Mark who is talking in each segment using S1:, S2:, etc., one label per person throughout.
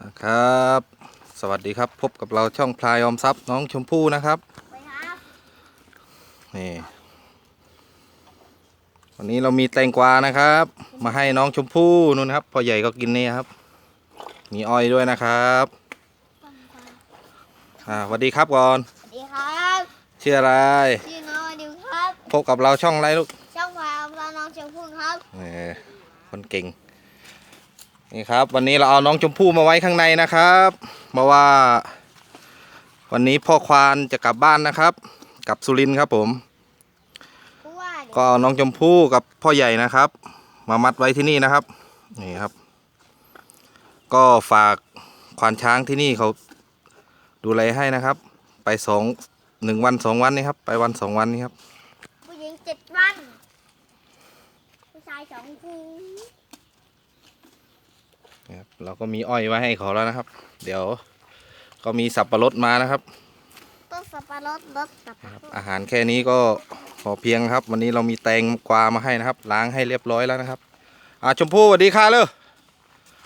S1: ครับ สวัสดีครับพบกับเราช่องพลายออมทรัพย์น้องชมพู่นะครับ
S2: ไปครับ
S1: นี่วันนี้เรามีแตงกวานะครับ มาให้น้องชมพู่นู่นครับพ่อใหญ่ก็กินนี่ครับ มีอ้อยด้วยนะครับอ่าสวัสดีครับก่อน
S2: สวัสดีครับ
S1: ชื่ออะไร
S2: ชื่อน้องดิวครับ
S1: พบกับเราช่องอะไรลูก
S2: ช่องพายพาน้องชมพู่ครับ
S1: นี่คนเก่ง นี่ครับ วันนี้เราเอาน้องชมพู่มาไว้ข้างในนะครับเพราะว่า วันนี้พ่อควานจะกลับบ้านนะครับกลับสุรินทร์ครับผม
S2: เพราะว่าเดี๋ยว
S1: ก็เอาน้องชมพู่กับพ่อใหญ่นะครับ มามัดไว้ที่นี่นะครับนี่ครับ ก็ฝากควานช้างที่นี่เขาดูแลให้นะครับ ไปสองหนึ่งวันสองวันนี่ครับ ไปวันสองวันนี่ครับ
S2: ผู้หญิงเจ็ดวัน ผู้ชายสองคู่
S1: นี่ ครับเราก็มีอ้อยไว้ให้เขาแล้วนะครับ เดี๋ยวก็มีสับปะรดมานะครับ
S2: ต้นสับปะรดรสสับปะรด
S1: อาหารแค่นี้ก็พอเพียงครับ วันนี้เรามีแตงกวามาให้นะครับ ล้างให้เรียบร้อยแล้วนะครับอ่าชมพู่สวัสดีค่ะเลย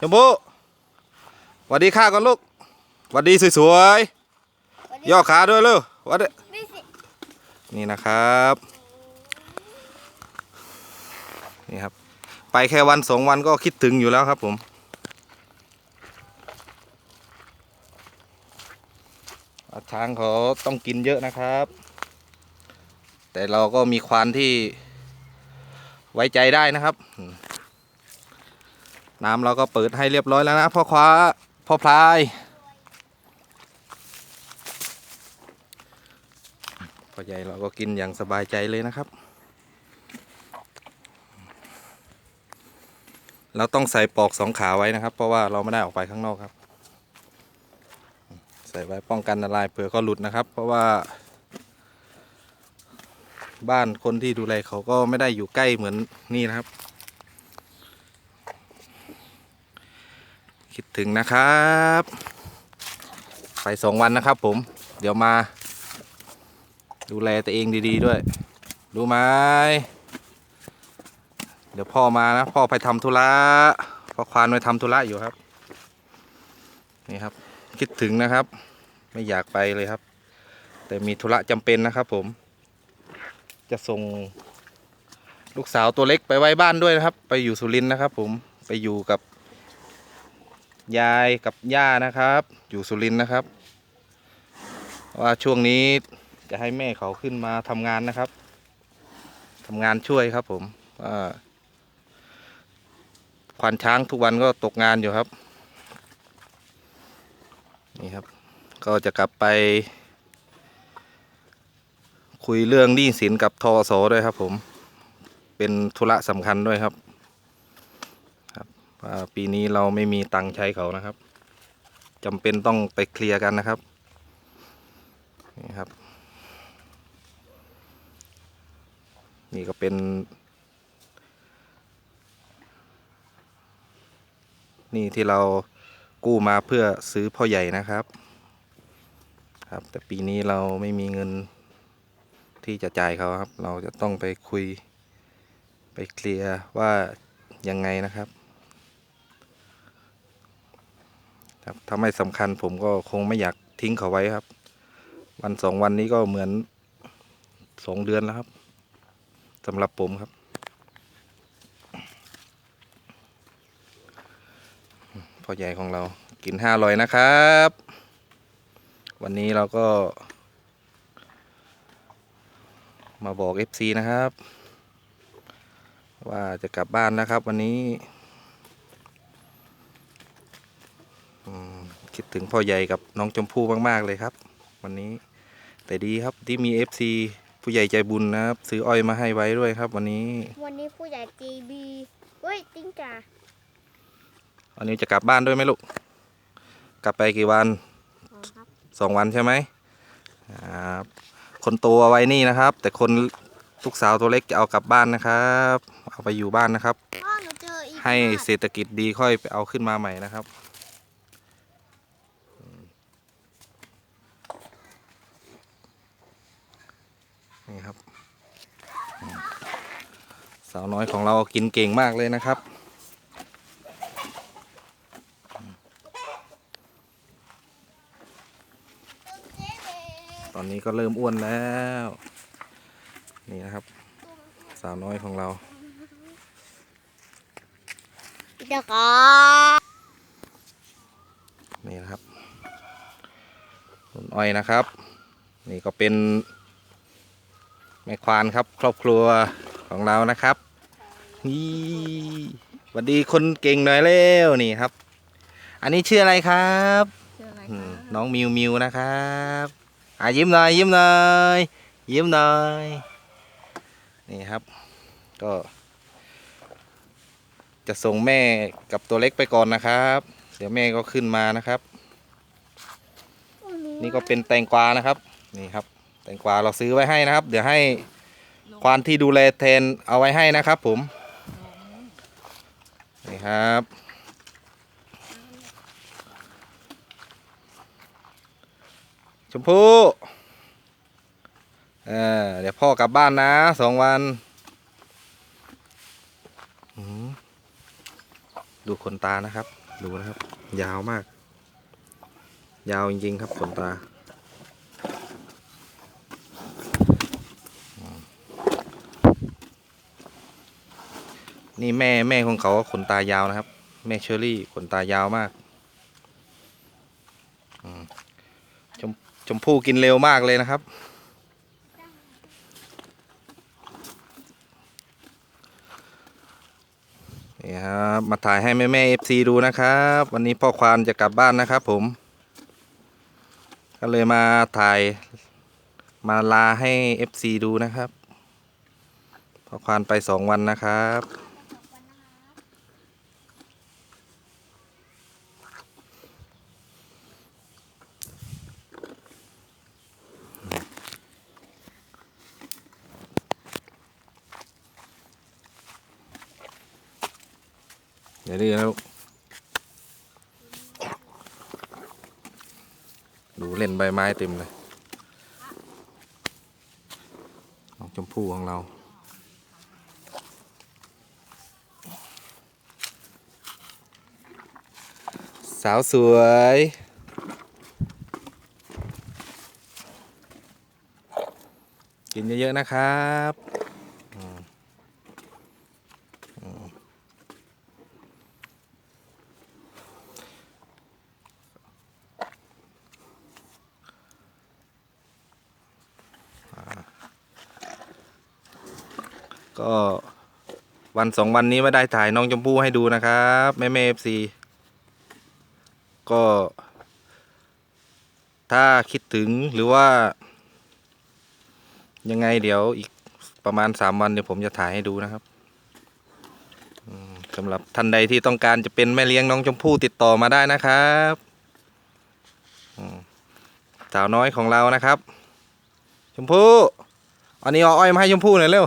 S1: ชมพู่สวัสดีค่ะก่อนลูกสวัสดีสวยๆย่อขาด้วยเลยวัดดิ
S2: นี่สิ
S1: นี่นะครับนี่ครับ ไปแค่วันสองวันก็คิดถึงอยู่แล้วครับผมอ่า ช้างเขาต้องกินเยอะนะครับ แต่เราก็มีควานที่ไว้ใจได้นะครับ น้ำเราก็เปิดให้เรียบร้อยแล้วนะพ่อคว้าพ่อพลายพ่อใหญ่เราก็กินอย่างสบายใจเลยนะครับ เราต้องใส่ปลอกสองขาไว้นะครับ เพราะว่าเราไม่ได้ออกไปข้างนอกครับ ใส่ไว้ป้องกันอันตรายเผื่อเขาหลุดนะครับ เพราะว่า บ้านคนที่ดูแลเขาก็ไม่ได้อยู่ใกล้เหมือนนี่นะครับ คิดถึงนะครับไปสองวันนะครับ ผม เดี๋ยวมา ดูแลตัวเองดี ๆ ด้วย รู้ไหมเดี๋ยวพ่อมานะ พ่อไปทำธุระพ่อควานไปทำธุระอยู่ครับ คิดถึงนะครับ ไม่อยากไปเลยครับ แต่มีธุระจำเป็นนะครับ ผม จะส่งลูกสาวตัวเล็กไปไว้บ้านด้วยนะครับ ไปอยู่สุรินทร์นะครับ ผมไปอยู่กับ ยายกับย่านะครับ อยู่สุรินทร์นะครับ ว่าช่วงนี้จะให้แม่เขาขึ้นมาทำงานนะครับทำงานช่วยครับ ผมว่าควานช้างทุกวันก็ตกงานอยู่ครับ นี่ครับ ก็จะกลับไป คุยเรื่องหนี้สินกับทอสด้วยครับ ผม เป็นธุระสำคัญด้วยครับ ครับปีนี้เราไม่มีตังค์ใช้เขานะครับจำเป็นต้องไปเคลียร์กันนะครับนี่ครับ นี่ก็เป็นนี่ที่เรา กู้มาเพื่อซื้อพ่อใหญ่นะครับ ครับแต่ปีนี้เราไม่มีเงินที่จะจ่ายเขาครับ เราจะต้องไปคุย ไปเคลียร์ว่ายังไงนะครับ ครับถ้าไม่สำคัญผมก็คงไม่อยากทิ้งเขาไว้ครับ วันสองวันนี้ก็เหมือนสองเดือนแล้วครับสำหรับผมครับ พ่อใหญ่ของเรากินห้าลอยนะครับ วันนี้เราก็ มาบอก FC นะครับ ว่าจะกลับบ้านนะครับวันนี้คิดถึงพ่อใหญ่กับน้องชมพู่มาก ๆ เลยครับ วันนี้แต่ดีครับที่มี FC ผู้ใหญ่ใจบุญนะครับ ซื้ออ้อยมาให้ไว้ด้วยครับ วันนี้
S2: วันนี้ผู้ใหญ่จีบีเฮ้ยติงจ่า
S1: วันนี้จะกลับบ้านด้วยไหมลูก กลับไปกี่วัน
S2: อ๋อครับ
S1: สองวันใช่ไหมครับคนโตเอาไว้นี่นะครับ แต่คนลูกสาวตัวเล็กจะเอากลับบ้านนะครับ เอาไปอยู่บ้านนะครับ
S2: พ่อหนูเจออีก
S1: ให้
S2: แล้ว
S1: เศรษฐกิจดีค่อยไปเอาขึ้นมาใหม่นะครับ นี่ครับอืมสาวน้อยของเรากินเก่งมากเลยนะครับ อนนี้ก็เริ่มอ้วนแล้ว นี่นะครับ สาวน้อยของเรา
S2: เดี๋ยวก่อน
S1: นี่นะครับต้นอ้อยนะครับ นี่ก็เป็นแม่ควานครับ ครอบครัวของเรานะครับ นี่สวัสดีคนเก่งหน่อยเร็วนี่ครับ อันนี้ชื่ออะไรครับ
S3: ชื่ออะไร
S1: อื
S3: คะ
S1: มน้องมิวมิวนะครับ อะยิ้มหน่อยยิ้มหน่อยยิ้มหน่อยนี่ครับ ก็ จะส่งแม่กับตัวเล็กไปก่อนนะครับ เดี๋ยวแม่ก็ขึ้นมานะครับ นี่ก็เป็นแตงกวานะครับนี่ครับ แตงกวาเราซื้อไว้ให้นะครับ เดี๋ยวให้ควานที่ดูแลแทนเอาไว้ให้นะครับผมนี่ครับ ชมพู่เออเดี๋ยวพ่อกลับบ้านนะสองวันดูขนตานะครับ ดูนะครับ ยาวมาก ยาวจริงๆครับขนตาอนี่แม่แม่ของเขาขนตายาวนะครับ แม่เชอรี่ขนตายาวมากอืม ชมพู่กินเร็วมากเลยนะครับ นี่ครับ มาถ่ายให้แม่แม่เอฟซีดูนะครับ วันนี้พ่อควานจะกลับบ้านนะครับผม ก็เลยมาถ่ายมาลาให้ FC ดูนะครับ พ่อควานไปสองวันนะครับ เดี๋ยวดื้อนะลูกดูเล่นใบไม้เต็มเลยน้องชมพู่ของเราสาวสวย กินเยอะ ๆ นะครับ วันสองวันนี้ไม่ได้ถ่ายน้องชมพู่ให้ดูนะครับแม่แม่เอฟซีก็ ถ้าคิดถึงหรือว่า ยังไงเดี๋ยวอีกประมาณสามวันเดี๋ยวผมจะถ่ายให้ดูนะครับสำหรับท่านใดที่ต้องการจะเป็นแม่เลี้ยงน้องชมพู่ติดต่อมาได้นะครับสาวน้อยของเรานะครับ ชมพู่อันนี้เอาอ้อยมาให้ชมพู่หน่อยเร็ว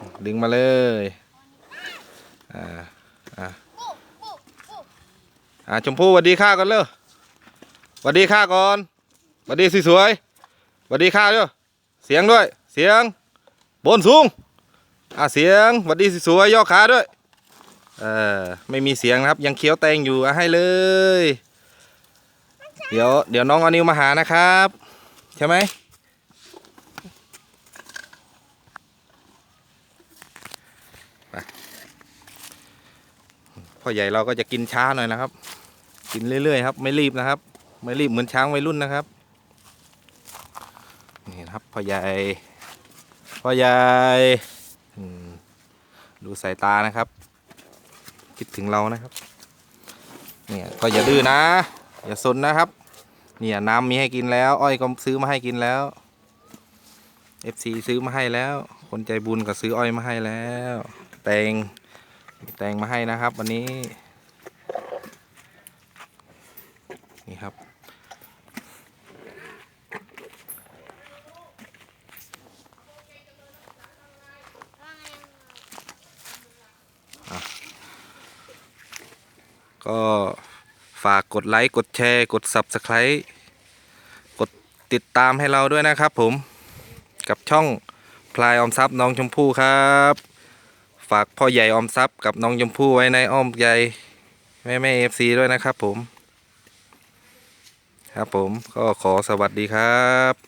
S1: อืม ดึงมาเลยอ่าอ่าอ่าชมพู่สวัสดีข้าก่อนเร็วสวัสดีข้าก่อนสวัสดีสวยๆสวัสดีข้าด้วยเสียงด้วย เสียง บนสูงอะเสียงสวัสดีสวยๆย่อขาด้วยเออไม่มีเสียงนะครับ ยังเคี้ยวแตงอยู่อะให้เลย เดี๋ยวเดี๋ยวน้องอนิวมาหานะครับ ใช่ไหม พ่อใหญ่เราก็จะกินช้าหน่อยนะครับ กินเรื่อยๆครับ ไม่รีบนะครับ ไม่รีบเหมือนช้างวัยรุ่นนะครับ นี่นะครับพ่อใหญ่ พ่อใหญ่ดูสายตานะครับ คิดถึงเรานะครับ เนี่ยก็อย่าดื้อนะ อย่าสนนะครับ เนี่ยน้ำมีให้กินแล้ว อ้อยก็ซื้อมาให้กินแล้ว FC ซื้อมาให้แล้ว คนใจบุญก็ซื้ออ้อยมาให้แล้ว แตง แตงมาให้นะครับ วันนี้ นี่ครับ ก็ฝากกดไลค์กดแชร์ กด Subscribe กดติดตามให้เราด้วยนะครับผมกับช่องพลายออมทรัพย์น้องชมพู่ครับ ฝากพ่อใหญ่ออมทรัพย์กับน้องยมพู่ไว้ในอ้อมใหญ่แม่แม่เอฟซีด้วยนะครับผม ครับผมก็ขอสวัสดีครับ